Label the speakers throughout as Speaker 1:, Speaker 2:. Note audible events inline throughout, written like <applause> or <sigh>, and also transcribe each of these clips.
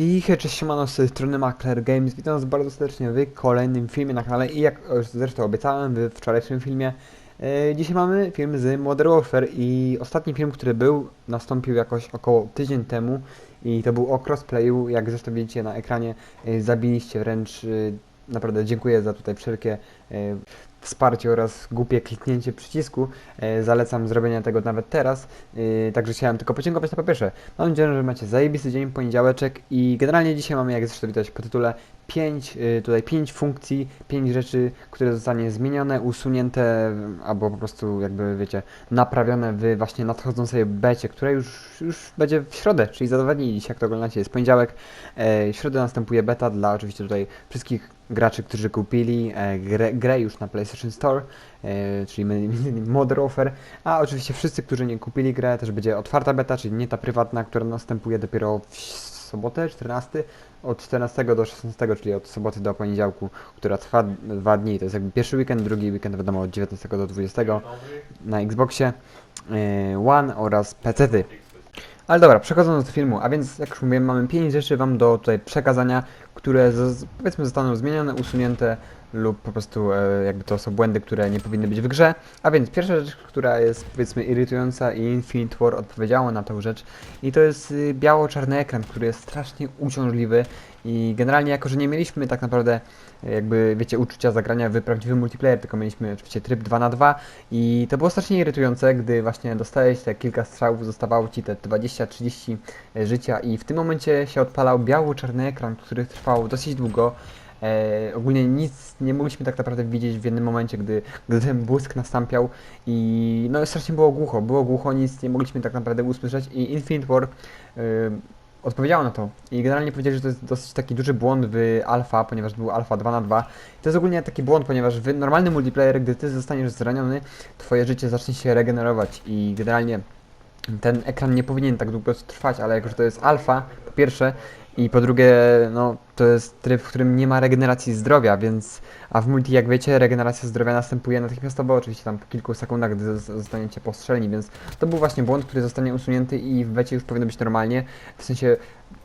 Speaker 1: I hej, cześć siemano, z tej strony Macler Games, witam was bardzo serdecznie w kolejnym filmie na kanale i jak zresztą obiecałem w wczorajszym filmie, e, dzisiaj mamy film z Modern Warfare i ostatni film, który był, nastąpił jakoś około tydzień temu i to był o crossplayu, jak zresztą widzicie na ekranie, e, zabiliście wręcz, e, naprawdę dziękuję za tutaj wszelkie e, wsparcie oraz głupie kliknięcie przycisku, e, zalecam zrobienie tego nawet teraz, e, także chciałem tylko podziękować na po pierwsze Mam nadzieję, że macie zajebisty dzień, poniedziałeczek i generalnie dzisiaj mamy, jak zresztą widać po tytule, 5, tutaj 5 funkcji, 5 rzeczy, które zostanie zmienione, usunięte albo po prostu jakby wiecie, naprawione w właśnie nadchodzącej becie, która już, już będzie w środę, czyli za dwa dni, dzisiaj jak to oglądacie jest poniedziałek, e, środę następuje beta dla oczywiście tutaj wszystkich graczy, którzy kupili e, grę, grę już na PlayStation Store, e, czyli innymi Modern Offer, a oczywiście wszyscy, którzy nie kupili grę, też będzie otwarta beta, czyli nie ta prywatna, która następuje dopiero w sobotę, 14, od 14 do 16, czyli od soboty do poniedziałku, która trwa dwa dni. To jest jakby pierwszy weekend, drugi weekend wiadomo od 19 do 20 na Xboxie e, One oraz PC-ty. Ale dobra, przechodząc do filmu, a więc jak już mówiłem, mamy 5 rzeczy Wam do tutaj przekazania, które z, powiedzmy zostaną zmienione, usunięte lub po prostu e, jakby to są błędy, które nie powinny być w grze. A więc pierwsza rzecz, która jest powiedzmy irytująca i Infinite War odpowiedziało na tę rzecz i to jest y, biało-czarny ekran, który jest strasznie uciążliwy i generalnie jako, że nie mieliśmy tak naprawdę jakby wiecie uczucia zagrania w prawdziwy multiplayer, tylko mieliśmy oczywiście tryb 2 na 2 i to było strasznie irytujące, gdy właśnie dostałeś te kilka strzałów, zostawało ci te 20-30 życia i w tym momencie się odpalał biało-czarny ekran, który trwał dosyć długo. E, ogólnie nic nie mogliśmy tak naprawdę widzieć w jednym momencie, gdy, gdy ten błysk nastąpiał i no strasznie było głucho, było głucho, nic nie mogliśmy tak naprawdę usłyszeć i Infinite War e, odpowiedziało na to. I generalnie powiedzieli, że to jest dosyć taki duży błąd w alfa, ponieważ był alfa 2 na 2 to jest ogólnie taki błąd, ponieważ w normalnym multiplayer, gdy ty zostaniesz zraniony, twoje życie zacznie się regenerować. I generalnie ten ekran nie powinien tak długo trwać, ale jako, że to jest alfa, po pierwsze, i po drugie, no, to jest tryb, w którym nie ma regeneracji zdrowia, więc, a w multi, jak wiecie, regeneracja zdrowia następuje natychmiastowo, oczywiście tam po kilku sekundach, gdy zos- zostaniecie postrzeleni, więc to był właśnie błąd, który zostanie usunięty i w becie już powinno być normalnie, w sensie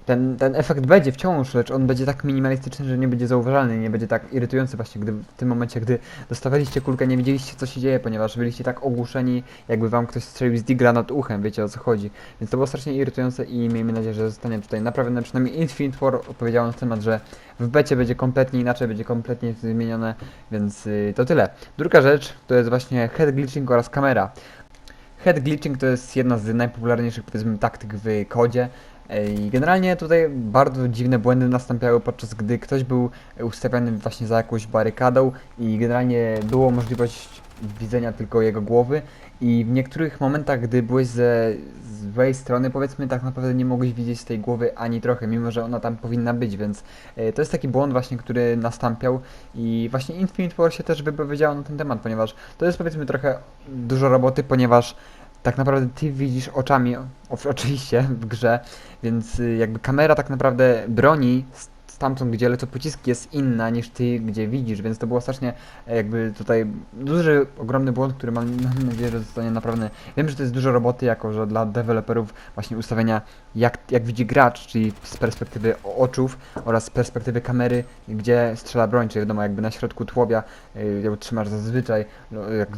Speaker 1: ten, ten efekt będzie wciąż, lecz on będzie tak minimalistyczny, że nie będzie zauważalny, nie będzie tak irytujący właśnie, gdy w tym momencie, gdy dostawaliście kulkę, nie wiedzieliście co się dzieje, ponieważ byliście tak ogłuszeni, jakby wam ktoś strzelił z digra nad uchem, wiecie o co chodzi. Więc to było strasznie irytujące i miejmy nadzieję, że zostanie tutaj naprawione, przynajmniej Infinite War odpowiedział na temat, że w becie będzie kompletnie inaczej, będzie kompletnie zmienione, więc yy, to tyle. Druga rzecz to jest właśnie head glitching oraz kamera. Head glitching to jest jedna z najpopularniejszych powiedzmy taktyk w kodzie. I generalnie tutaj bardzo dziwne błędy nastąpiały podczas gdy ktoś był ustawiony właśnie za jakąś barykadą i generalnie było możliwość widzenia tylko jego głowy. I w niektórych momentach, gdy byłeś ze złej strony, powiedzmy, tak naprawdę nie mogłeś widzieć tej głowy ani trochę, mimo że ona tam powinna być, więc e, to jest taki błąd właśnie, który nastąpiał i właśnie Infinite War się też wypowiedziało na ten temat, ponieważ to jest powiedzmy trochę dużo roboty, ponieważ tak naprawdę ty widzisz oczami, oczywiście w grze, więc y, jakby kamera tak naprawdę broni stamtąd, gdzie lecą pociski jest inna niż ty, gdzie widzisz, więc to było strasznie e, jakby tutaj duży, ogromny błąd, który mam, mam nadzieję, że zostanie naprawdę... Wiem, że to jest dużo roboty, jako że dla deweloperów właśnie ustawienia jak, jak widzi gracz, czyli z perspektywy oczów oraz z perspektywy kamery, gdzie strzela broń, czyli wiadomo, jakby na środku tłowia y, ją trzymasz zazwyczaj, no, jak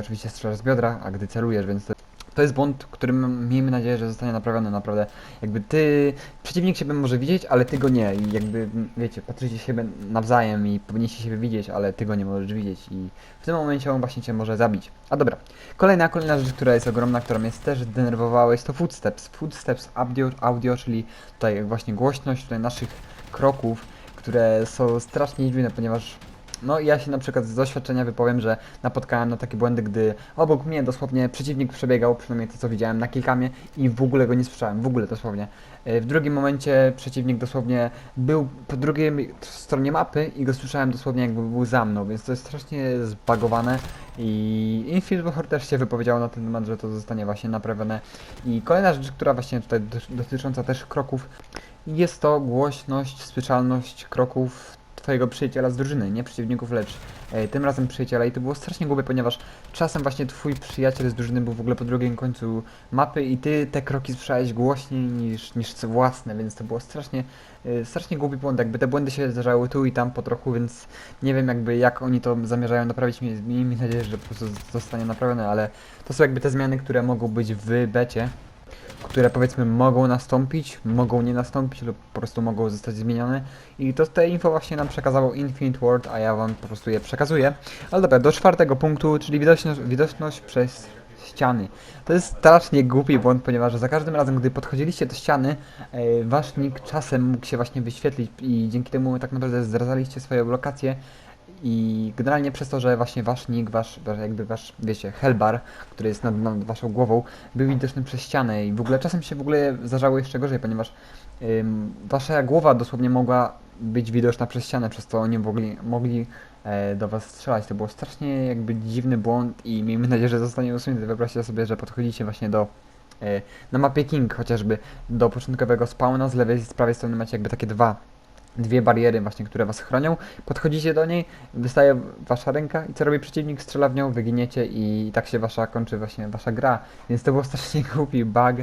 Speaker 1: oczywiście strzelasz z biodra, a gdy celujesz, więc to to jest błąd, którym miejmy nadzieję, że zostanie naprawiony naprawdę. Jakby ty, przeciwnik siebie może widzieć, ale ty go nie. I jakby, wiecie, patrzycie siebie nawzajem i powinniście siebie widzieć, ale ty go nie możesz widzieć. I w tym momencie on właśnie cię może zabić. A dobra. Kolejna, kolejna rzecz, która jest ogromna, która mnie też denerwowała, jest to footsteps. Footsteps audio, audio czyli tutaj właśnie głośność tutaj naszych kroków, które są strasznie dziwne, ponieważ no ja się na przykład z doświadczenia wypowiem, że napotkałem na takie błędy, gdy obok mnie dosłownie przeciwnik przebiegał, przynajmniej to co widziałem na kilkamie i w ogóle go nie słyszałem, w ogóle dosłownie. E, W drugim momencie przeciwnik dosłownie był po drugiej stronie mapy i go słyszałem dosłownie jakby był za mną, więc to jest strasznie zbagowane i Infinite War też się wypowiedziało na ten temat, że to zostanie właśnie naprawione. I kolejna rzecz, która właśnie tutaj dotycząca też kroków, jest to głośność, słyszalność kroków twojego przyjaciela z drużyny, nie przeciwników, lecz e, tym razem przyjaciela. I to było strasznie głupie, ponieważ czasem właśnie twój przyjaciel z drużyny był w ogóle po drugim końcu mapy i ty te kroki słyszałeś głośniej niż, niż własne, więc to było strasznie, e, strasznie głupi błąd, jakby te błędy się zdarzały tu i tam po trochu, więc nie wiem jakby jak oni to zamierzają naprawić, miejmy nadzieję, że po prostu zostanie naprawione, ale to są jakby te zmiany, które mogą być w becie, które powiedzmy mogą nastąpić, mogą nie nastąpić lub po prostu mogą zostać zmienione i to te info właśnie nam przekazało Infinite World, a ja wam po prostu je przekazuję. Ale dobra, do czwartego punktu, czyli widoczność, widoczność przez ściany. To jest strasznie głupi błąd, ponieważ za każdym razem, gdy podchodziliście do ściany, e, wasz nick czasem mógł się właśnie wyświetlić i dzięki temu tak naprawdę zdradzaliście swoją lokację i generalnie przez to, że właśnie wasz nick, wasz, jakby wasz, wiecie, hellbar, który jest nad, nad waszą głową, był widoczny przez ścianę i w ogóle czasem się w ogóle zdarzało jeszcze gorzej, ponieważ ym, wasza głowa dosłownie mogła być widoczna przez ścianę, przez to oni mogli, mogli e, do was strzelać. To było strasznie jakby dziwny błąd i miejmy nadzieję, że zostanie usunięty. Wyobraźcie sobie, że podchodzicie właśnie do e, na mapie King chociażby do początkowego spawna, z lewej i z prawej strony macie jakby takie dwa dwie bariery właśnie, które was chronią. Podchodzicie do niej, wystaje wasza ręka i co robi przeciwnik? Strzela w nią, wyginiecie i tak się wasza kończy właśnie wasza gra. Więc to był strasznie <laughs> głupi bug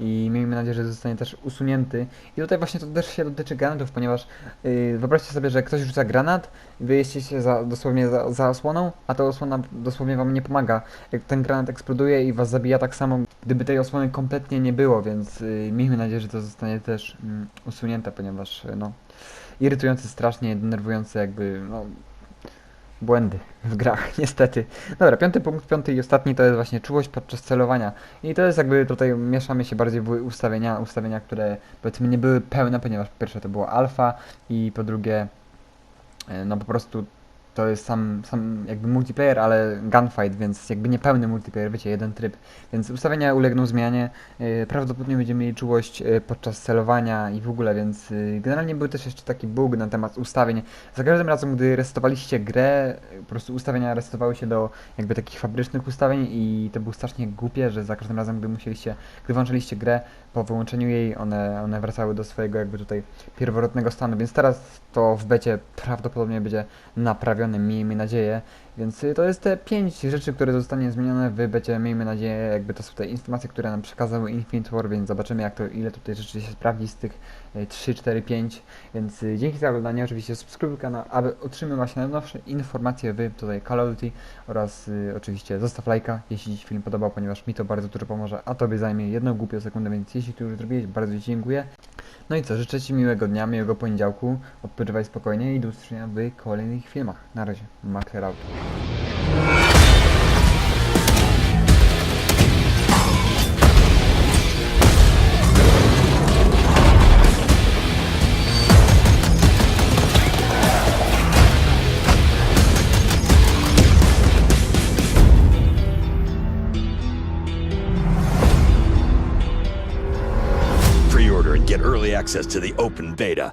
Speaker 1: i miejmy nadzieję, że zostanie też usunięty. I tutaj właśnie to też się dotyczy granatów, ponieważ yy, wyobraźcie sobie, że ktoś rzuca granat, wy jesteście za, dosłownie za, za osłoną, a ta osłona dosłownie wam nie pomaga. Jak ten granat eksploduje i was zabija tak samo, gdyby tej osłony kompletnie nie było, więc yy, miejmy nadzieję, że to zostanie też mm, usunięte, ponieważ yy, no irytujące strasznie, denerwujące jakby, no, błędy w grach, <laughs> niestety. Dobra, piąty punkt, piąty i ostatni to jest właśnie czułość podczas celowania. I to jest jakby tutaj mieszamy się bardziej w ustawienia, ustawienia, które powiedzmy nie były pełne, ponieważ po pierwsze to było alfa i po drugie e, no po prostu to jest sam, sam jakby multiplayer, ale gunfight, więc jakby niepełny multiplayer, wiecie, jeden tryb. Więc ustawienia ulegną zmianie. Yy, prawdopodobnie będziemy mieli czułość yy, podczas celowania i w ogóle, więc yy, generalnie był też jeszcze taki bug na temat ustawień. Za każdym razem, gdy resetowaliście grę, po prostu ustawienia resetowały się do jakby takich fabrycznych ustawień i to było strasznie głupie, że za każdym razem, gdy musieliście, gdy włączyliście grę, po wyłączeniu jej one, one wracały do swojego jakby tutaj pierworodnego stanu, więc teraz to w becie prawdopodobnie będzie naprawione, miejmy nadzieję. Więc y, to jest te pięć rzeczy, które zostanie zmienione w becie, miejmy nadzieję, jakby to są te informacje, które nam przekazały Infinite War, więc zobaczymy jak to, ile tutaj rzeczy się sprawdzi z tych y, 3, 4, 5. Więc y, dzięki za oglądanie, oczywiście subskrybuj kanał, aby otrzymywać najnowsze informacje w tutaj Call of Duty oraz y, oczywiście zostaw lajka, jeśli Ci film podobał, ponieważ mi to bardzo dużo pomoże, a Tobie zajmie jedną głupią sekundę, więc jeśli to już zrobiłeś, bardzo Ci dziękuję. No i co, życzę Ci miłego dnia, miłego poniedziałku, odpoczywaj spokojnie i do usłyszenia w kolejnych filmach. Na razie, Maker out.
Speaker 2: Access to the open beta.